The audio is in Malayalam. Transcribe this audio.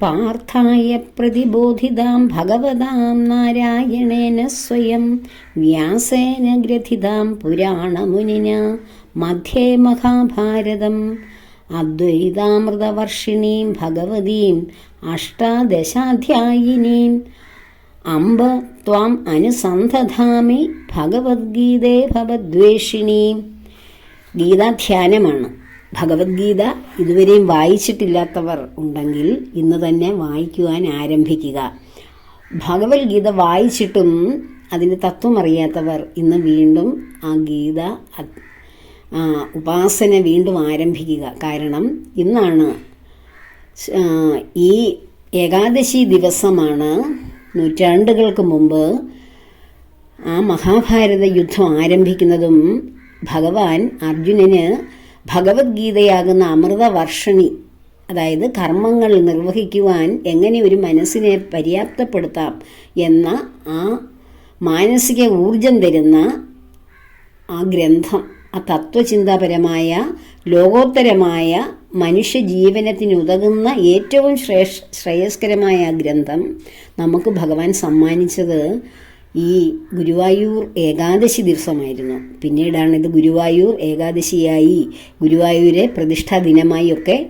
പാർത്ഥായ പ്രതിബോധിതാം ഭഗവതാം നാരായണേന സ്വയം വ്യാസേന ഗ്രഥിതാം പുരാണമുനിന മധ്യേ മഹാഭാരതം. അദ്വൈതാമൃതവർഷിണീം ഭഗവതീം അഷ്ടാദശാധ്യായിനീം അംബ ത്വാം അനുസന്ധധാമി ഭഗവത്ഗീതേ ഭവദ്വേഷിണീം. ഗീതാധ്യാനമാണ്. ഭഗവത്ഗീത ഇതുവരെയും വായിച്ചിട്ടില്ലാത്തവർ ഉണ്ടെങ്കിൽ ഇന്ന് തന്നെ വായിക്കുവാൻ ആരംഭിക്കുക. ഭഗവത്ഗീത വായിച്ചിട്ടും അതിന്റെ തത്വം അറിയാത്തവർ ഇന്ന് വീണ്ടും ആ ഗീത ഉപാസന വീണ്ടും ആരംഭിക്കുക. കാരണം ഇന്നാണ് ഈ ഏകാദശി ദിവസമാണ് നൂറ്റാണ്ടുകൾക്ക് മുമ്പ് ആ മഹാഭാരത യുദ്ധം ആരംഭിക്കുന്നതും ഭഗവാൻ അർജുനന് ഭഗവത്ഗീതയാകുന്ന അമൃതവർഷണി അതായത് കർമ്മങ്ങൾ നിർവഹിക്കുവാൻ എങ്ങനെ ഒരു മനസ്സിനെ പര്യാപ്തപ്പെടുത്താം എന്ന ആ മാനസിക ഊർജം തരുന്ന ആ ഗ്രന്ഥം ആ തത്വചിന്താപരമായ ലോകോത്തരമായ മനുഷ്യ ജീവനത്തിനുതകുന്ന ഏറ്റവും ശ്രേഷ് ശ്രേയസ്കരമായ ഗ്രന്ഥം നമുക്ക് ഭഗവാൻ സമ്മാനിച്ചത് ഈ ഗുരുവായൂർ ഏകാദശി ദിവസമായിരുന്നു. പിന്നീടാണ് ഇത് ഗുരുവായൂർ ഏകാദശിയായി ഗുരുവായൂരെ പ്രതിഷ്ഠാ ദിനമായി ഒക്കെ